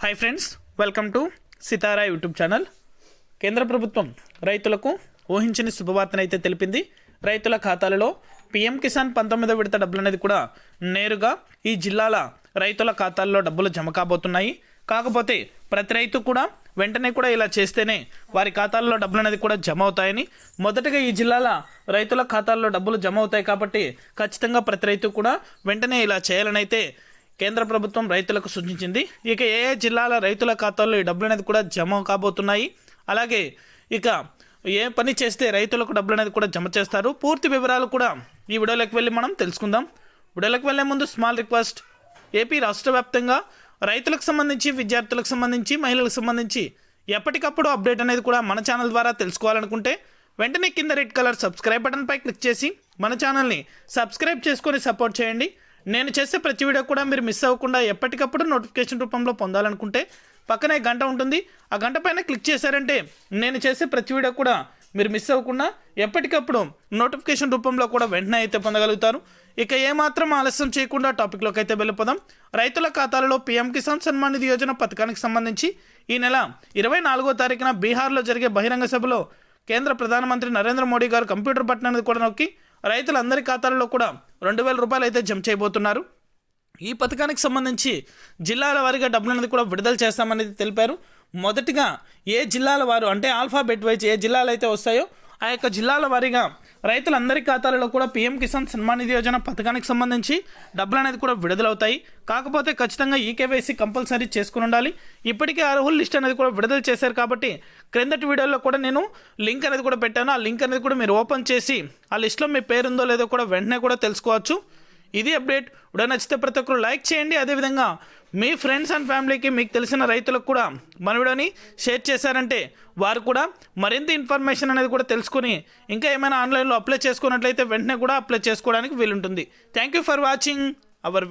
Hi friends welcome to Sitara YouTube channel కేంద్ర ప్రభుత్వం రైతులకు ఊహించని శుభవార్తనైతే తెలిపింది. రైతుల ఖాతాలలో పీఎం కిసాన్ పంతొమ్మిదో విడత డబ్బులు అనేది కూడా నేరుగా ఈ జిల్లాల రైతుల ఖాతాల్లో డబ్బులు జమ కాబోతున్నాయి. కాకపోతే ప్రతి రైతు కూడా వెంటనే కూడా ఇలా చేస్తేనే వారి ఖాతాల్లో డబ్బులు అనేది కూడా జమ అవుతాయని. మొదటగా ఈ జిల్లాల రైతుల ఖాతాల్లో డబ్బులు జమ అవుతాయి కాబట్టి ఖచ్చితంగా ప్రతి రైతు కూడా వెంటనే ఇలా చేయాలని అయితే కేంద్ర ప్రభుత్వం రైతులకు సూచించింది. ఇక ఏ ఏ జిల్లాల రైతుల ఖాతాల్లో ఈ డబ్బులు అనేది కూడా జమ కాబోతున్నాయి. అలాగే ఇక ఏ పని చేస్తే రైతులకు డబ్బులు అనేది కూడా జమ చేస్తారు. పూర్తి వివరాలు కూడా ఈ వీడియోలోకి వెళ్ళి మనం తెలుసుకుందాం. వీడియోలోకి వెళ్ళే ముందు స్మాల్ రిక్వెస్ట్. ఏపీ రాష్ట్ర వ్యాప్తంగా రైతులకు సంబంధించి విద్యార్థులకు సంబంధించి మహిళలకు సంబంధించి ఎప్పటికప్పుడు అప్డేట్ అనేది కూడా మన ఛానల్ ద్వారా తెలుసుకోవాలనుకుంటే వెంటనే కింద రెడ్ కలర్ సబ్స్క్రైబ్ బటన్పై క్లిక్ చేసి మన ఛానల్ని సబ్స్క్రైబ్ చేసుకొని సపోర్ట్ చేయండి. నేను చేసే ప్రతి వీడియో కూడా మీరు మిస్ అవ్వకుండా ఎప్పటికప్పుడు నోటిఫికేషన్ రూపంలో పొందాలనుకుంటే పక్కనే గంట ఉంటుంది. ఆ గంట పైన క్లిక్ చేశారంటే నేను చేసే ప్రతి వీడియో కూడా మీరు మిస్ అవ్వకుండా ఎప్పటికప్పుడు నోటిఫికేషన్ రూపంలో కూడా వెంటనే అయితే పొందగలుగుతారు. ఇక ఏమాత్రం ఆలస్యం చేయకుండా టాపిక్లోకి అయితే వెళ్ళిపోదాం. రైతుల ఖాతాలలో పీఎం కిసాన్ సన్మాన్ నిధి యోజన పథకానికి సంబంధించి ఈ నెల ఇరవై నాలుగో తారీఖున బీహార్లో జరిగే బహిరంగ సభలో కేంద్ర ప్రధానమంత్రి నరేంద్ర మోడీ గారు కంప్యూటర్ బటన్ అనేది కూడా నొక్కి రైతులందరి ఖాతాల్లో కూడా రెండు వేల రూపాయలు అయితే జమ చేయబోతున్నారు. ఈ పథకానికి సంబంధించి జిల్లాల వారీగా డబ్బులు అనేది కూడా విడుదల చేస్తామనేది తెలిపారు. మొదటిగా ఏ జిల్లాల వారు అంటే ఆల్ఫాబెట్ వైజ్ ఏ జిల్లాలు అయితే వస్తాయో ఆ యొక్క జిల్లాల వారీగా రైతులందరి ఖాతాలలో కూడా పీఎం కిసాన్ సన్మాన్ నిధి యోజన పథకానికి సంబంధించి డబ్బులు అనేది కూడా విడుదలవుతాయి. కాకపోతే ఖచ్చితంగా ఈ కేవైసీ కంపల్సరీ చేసుకుని ఉండాలి ఇప్పటికే అర్హుల లిస్ట్ అనేది కూడా విడుదల చేశారు కాబట్టి క్రిందటి వీడియోలో కూడా నేను లింక్ అనేది కూడా పెట్టాను. ఆ లింక్ అనేది కూడా మీరు ఓపెన్ చేసి ఆ లిస్ట్లో మీ పేరు ఉందో లేదో కూడా వెంటనే కూడా తెలుసుకోవచ్చు. ఇది అప్డేట్. ఉడా నచ్చితే ప్రతి ఒక్కరు లైక్ చేయండి. అదేవిధంగా మీ ఫ్రెండ్స్ అండ్ ఫ్యామిలీకి మీకు తెలిసిన రైతులకు కూడా మన వీడియోని షేర్ చేశారంటే వారు కూడా మరింత ఇన్ఫర్మేషన్ అనేది కూడా తెలుసుకుని ఇంకా ఏమైనా ఆన్లైన్లో అప్లై చేసుకున్నట్లయితే వెంటనే కూడా అప్లై చేసుకోవడానికి వీలుంటుంది. Thank you for watching. Our